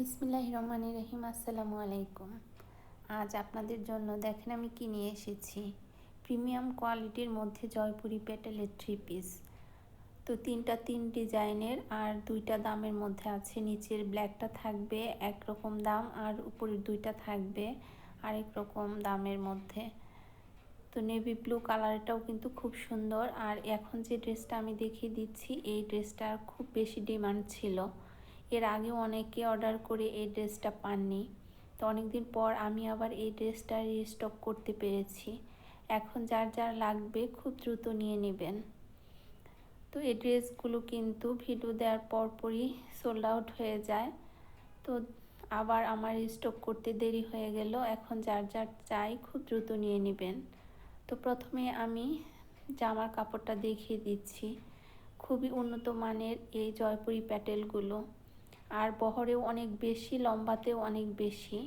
বিসমিল্লাহ রহমান রহিম, আসসালামু আলাইকুম। আজ আপনাদের জন্য দেখেন আমি কি নিয়ে এসেছি। প্রিমিয়াম কোয়ালিটির মধ্যে জয়পুরি পেটেলের থ্রি পিস তো তিনটা তিন ডিজাইনের আর দুইটা দামের মধ্যে আছে। নিচের ব্ল্যাকটা থাকবে একরকম দাম আর উপরের দুইটা থাকবে আরেক রকম দামের মধ্যে। তো নেভি ব্লু কালারটাও কিন্তু খুব সুন্দর। আর এখন যে ড্রেসটা আমি দেখিয়ে দিচ্ছি, এই ড্রেসটার খুব বেশি ডিমান্ড ছিল। এর আগে অনেকে অর্ডার করে এই ড্রেসটা পাননি। তো অনেকদিন পর আমি আবার এই ড্রেসটা রিস্টক করতে পেরেছি। এখন যার যার লাগবে খুব দ্রুত নিয়ে নেবেন। তো এই ড্রেসগুলো কিন্তু ভিডিও দেওয়ার পরপরই সোল্ড আউট হয়ে যায়। তো আবার আমার স্টক করতে দেরি হয়ে গেল। এখন যার যার চাই খুব দ্রুত নিয়ে নেবেন। তো প্রথমে আমি জামার কাপড়টা দেখিয়ে দিচ্ছি। খুবই উন্নত মানের এই জয়পুরি প্যাটেলগুলো। আর বহরেও অনেক বেশি, লম্বাতেও অনেক বেশি।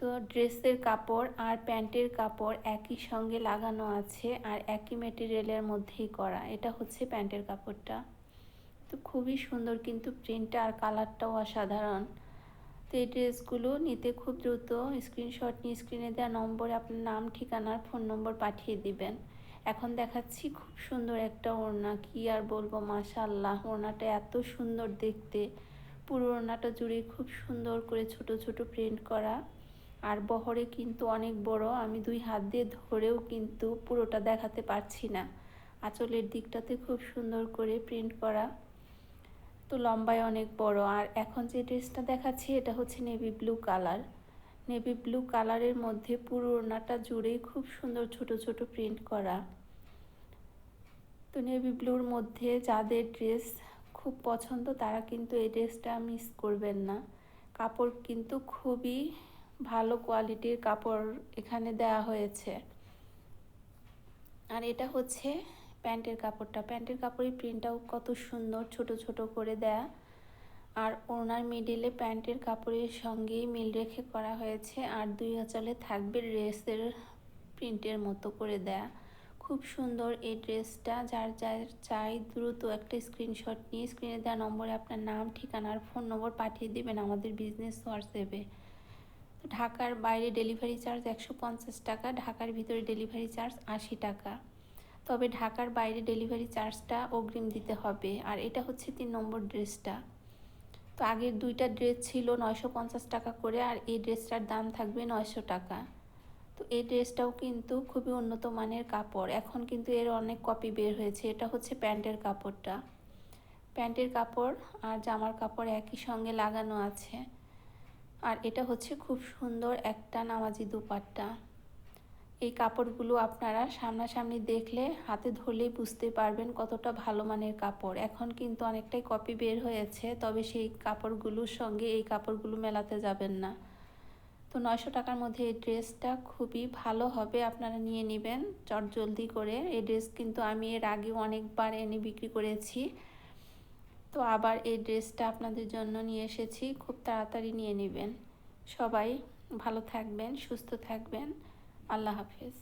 তো ড্রেসের কাপড় আর প্যান্টের কাপড় একই সঙ্গে লাগানো আছে আর একই মেটেরিয়ালের মধ্যেই করা। এটা হচ্ছে প্যান্টের কাপড়টা। তো খুবই সুন্দর কিন্তু প্রিন্টটা আর কালারটাও অসাধারণ। তো এই ড্রেসগুলো নিতে খুব দ্রুত স্ক্রিনশট নিয়ে স্ক্রিনে দেওয়া নম্বরে আপনার নাম ঠিকানার ফোন নম্বর পাঠিয়ে দিবেন। এখন দেখাচ্ছি খুব সুন্দর একটা ওড়না। কি আর বলব মাশাল্লাহ ওড়নাটা এত সুন্দর দেখতে। পুরো জুড়ে খুব সুন্দর করে ছোট ছোট প্রিন্ট করা। আর বহরে কিন্তু অনেক বড়, আমি দুই হাত দিয়ে ধরেও কিন্তু পুরোটা দেখাতে পারছি না। আঁচলের দিকটাতে খুব সুন্দর করে প্রিন্ট করা। তো লম্বায় অনেক বড়। আর এখন যে ড্রেসটা দেখাচ্ছি, এটা হচ্ছে navy blue colour navy blue কালারের মধ্যে পুরো ওড়নাটা জুড়েই খুব সুন্দর ছোট ছোট প্রিন্ট করা। তো নেভি ব্লুর মধ্যে যাদের ড্রেস খুব পছন্দ, তারা কিন্তু এই ড্রেসটা মিস করবেন না। কাপড় কিন্তু খুবই ভালো কোয়ালিটির কাপড় এখানে দেওয়া হয়েছে। আর এটা হচ্ছে প্যান্টের কাপড়টা। প্যান্টের কাপড়ের প্রিন্টটাও কত সুন্দর, ছোট ছোট করে দেয়া। আর ওনার মিডিলে প্যান্টের কাপড়ের সঙ্গেই মিল রেখে করা হয়েছে। আর দুই আঁচলে থাকবে ড্রেসের প্রিন্টের মতো করে দেয়া। খুব সুন্দর এই ড্রেসটা। যার যার চাই দ্রুত একটা স্ক্রিনশট নিয়ে স্ক্রিনে দেওয়া নম্বরে আপনার নাম ঠিকানার ফোন নম্বর পাঠিয়ে দেবেন আমাদের বিজনেস হোয়াটসঅ্যাপে। ঢাকার বাইরে ডেলিভারি চার্জ একশো পঞ্চাশ টাকা, ঢাকার ভিতরে ডেলিভারি চার্জ আশি টাকা। তবে ঢাকার বাইরে ডেলিভারি চার্জটা অগ্রিম দিতে হবে। আর এটা হচ্ছে তিন নম্বর ড্রেসটা। তো আগের দুইটা ড্রেস ছিল নয়শো পঞ্চাশ টাকা করে আর এই ড্রেসটার দাম থাকবে নয়শো টাকা। তো এই ড্রেসটাও কিন্তু খুবই উন্নত মানের কাপড়। এখন কিন্তু এর অনেক কপি বের হয়েছে। এটা হচ্ছে প্যান্টের কাপড়টা। প্যান্টের কাপড় আর জামার কাপড় একই সঙ্গে লাগানো আছে। আর এটা হচ্ছে খুব সুন্দর একটা নামাজি দুপাট্টা। এই কাপড়গুলো আপনারা সামনাসামনি দেখলে, হাতে ধরলেই বুঝতে পারবেন কতটা ভালো মানের কাপড়। এখন কিন্তু অনেকটাই কপি বের হয়েছে, তবে সেই কাপড়গুলোর সঙ্গে এই কাপড়গুলো মেলাতে যাবেন না। তো নয়শো টাকার মধ্যে এই ড্রেসটা খুবই ভালো হবে, আপনারা নিয়ে নেবেন চট জলদি করে। এই ড্রেস কিন্তু আমি এর আগে অনেকবার এনে বিক্রি করেছি। তো আবার এই ড্রেসটা আপনাদের জন্য নিয়ে এসেছি, খুব তাড়াতাড়ি নিয়ে নেবেন। সবাই ভালো থাকবেন, সুস্থ থাকবেন। আল্লাহ হাফেজ।